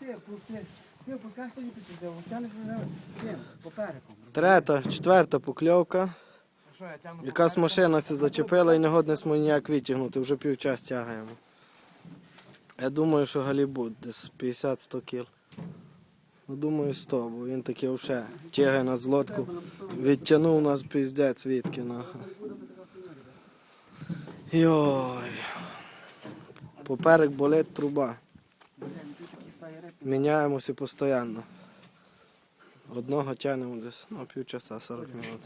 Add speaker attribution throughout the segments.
Speaker 1: ти пусти. Ти пускаєш тоді підійде, тянеш вже тим, попереком.
Speaker 2: Третя, четверта покльовка. Якась машина це зачепила і не годне ми ніяк витягнути, вже півчас тягаємо. Я думаю, що галібут десь 50-100 кіл. Ну, думаю, 100, бо він такий взагалі тягає нас з лодку. Відтягнув нас піздець звідки нахуй. Йой. Поперек болить труба. Міняємося постійно. Одного тягнемо десь ну, півчаса 40 минут.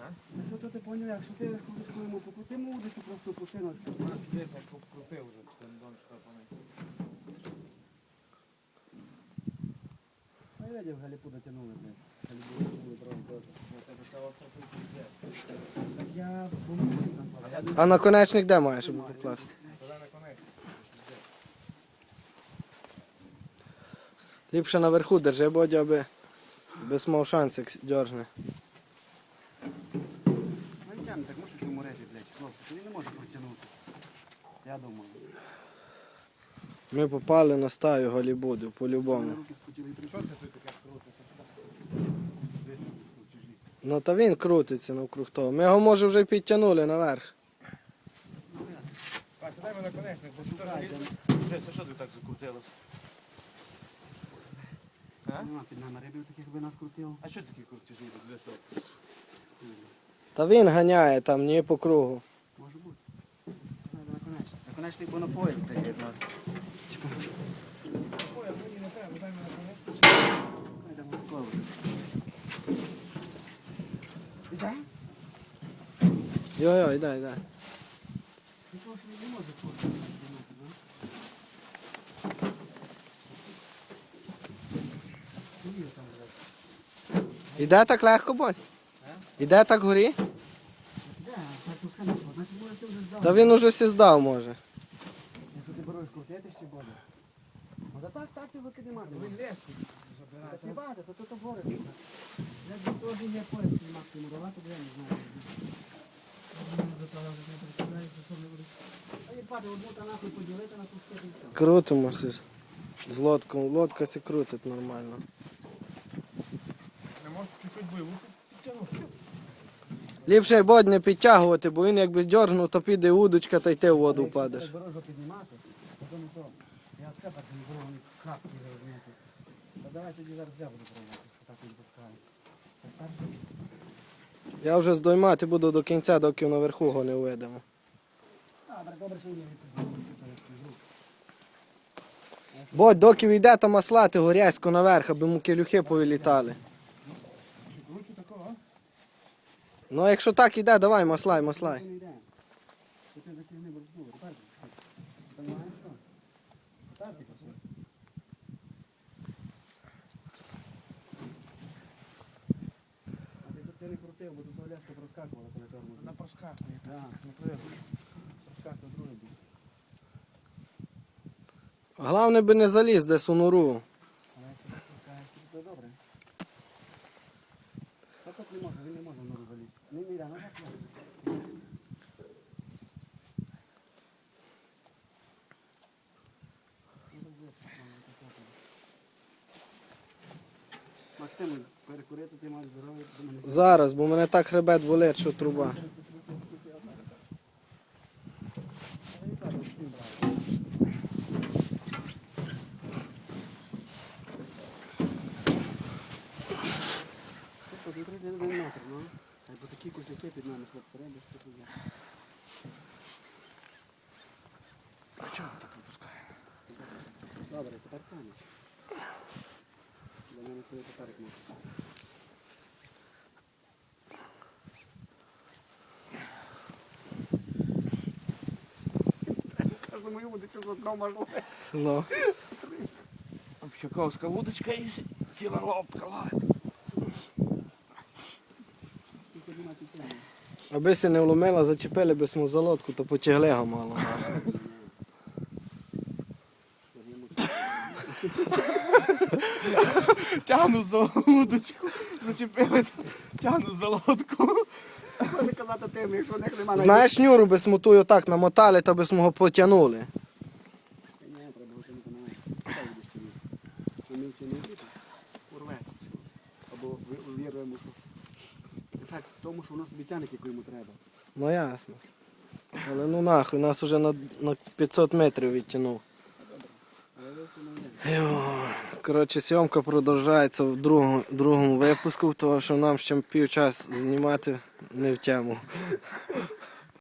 Speaker 1: Ну то ти поняв, якщо ти ходиш коли йому покрути, йому десь просто.
Speaker 3: Десь я вже, дом штопаний.
Speaker 1: А я видів, галіпу дотягнули, блядь.
Speaker 3: А
Speaker 2: наконечник де маєш, покласти? Ліпше наверху держи, Бодя, аби без мав шанс, як дьоржне.
Speaker 1: Ну і тягне, так може в цьому режі, блядь, хлопці, не може протягнути. Я думаю.
Speaker 2: Ми попали на стаю голібудів,
Speaker 1: Мене
Speaker 2: по-любому. Ну та він крутиться навкруг того. Ми його може вже підтягнули наверх.
Speaker 3: Пася, дай мене конечник, бо сюди а що ти так закрутилось? А?
Speaker 1: Нема під нами рибів таких би нас крутив.
Speaker 3: А що такі крутежі тут для цього?
Speaker 2: Та він ганяє там, не по кругу.
Speaker 1: Може бути. Наконечник. Наконечник бо на поїзд дає якраз.
Speaker 3: Ой, а мені не треба, дай мене конечник.
Speaker 1: Йдемо в коло. Іде?
Speaker 2: Дай, дай.
Speaker 1: Ну, тому що він не може ходити. Є там, блядь.
Speaker 2: Іде так легко, Бодь? Іде так горі? Та він уже сі здав, може.
Speaker 1: Якщо ти береш крутити, ще буде. Може так, так ти викидімати.
Speaker 3: Він легкий.
Speaker 1: Так не бати, то тут обгорить. Як теж є поїзд максимум давати, я не знаю. Та.
Speaker 2: Крутимося з- лодкою. Лодка сі крутить нормально.
Speaker 3: Не можеш чуть-чуть бойову підтягнути?
Speaker 2: Ліпше Бодь не підтягувати, бо він якби дьоргнув, то піде удочка та й ти в воду впадеш.
Speaker 1: так дорожу піднімати, то тому то. Я це так не беру, вони крапки розумієте. Та давай тоді зараз я буду пробувати, що так не пускаю. Так перше.
Speaker 2: Я вже здоймати буду до кінця, доки наверху його не уведемо.
Speaker 1: Добре, добре, що я відповідаю.
Speaker 2: Бодь, доки війде, то маслати горязько наверх, аби му келюхи повилітали. Ну а якщо так іде, давай маслай, маслай.
Speaker 1: Ти не крутив, бо тут Оляска проскакувала, коли тормоз.
Speaker 3: вона проскакує.
Speaker 1: Так,
Speaker 3: Не привик.
Speaker 1: проскакує другий бік.
Speaker 2: Головне би не заліз десь у нору.
Speaker 1: Але якщо ти проскакуєш, то добре. Та тут не він не може в нору залізти. Не, ну так може. Максим, перекурити ти маєш здоров'я до мене.
Speaker 2: Зараз, бо мене так хребет болить, що труба.
Speaker 1: Тобто, тут 31 метр, ну. По такі косяки під нами хлопці що тут є.
Speaker 3: А чого так випускає?
Speaker 1: Добре, тепер тянеш. Для мене це не тепер може. Йому це з одного можливо.
Speaker 2: Ну.
Speaker 3: Общаковська вудочка і ціла лодка лайк.
Speaker 2: Аби се не вломила, зачепили би сму за лодку, то потягли його мало.
Speaker 3: Тягну за вудочку, зачепили, тягну за лодку.
Speaker 1: Можна казати тим, якщо в них немає
Speaker 2: Знаєш, шнюру би смутую отак намотали, та би смого потягнули.
Speaker 1: Урветься. Або віримо щось. В тому, що у нас тягне, який йому треба.
Speaker 2: Ну ясно. Але ну нахуй, нас уже на, на 500 метрів
Speaker 1: йде.
Speaker 2: Йо. Коротше, зйомка продовжається в другому, другому випуску, тому що нам ще півчас знімати не в тему.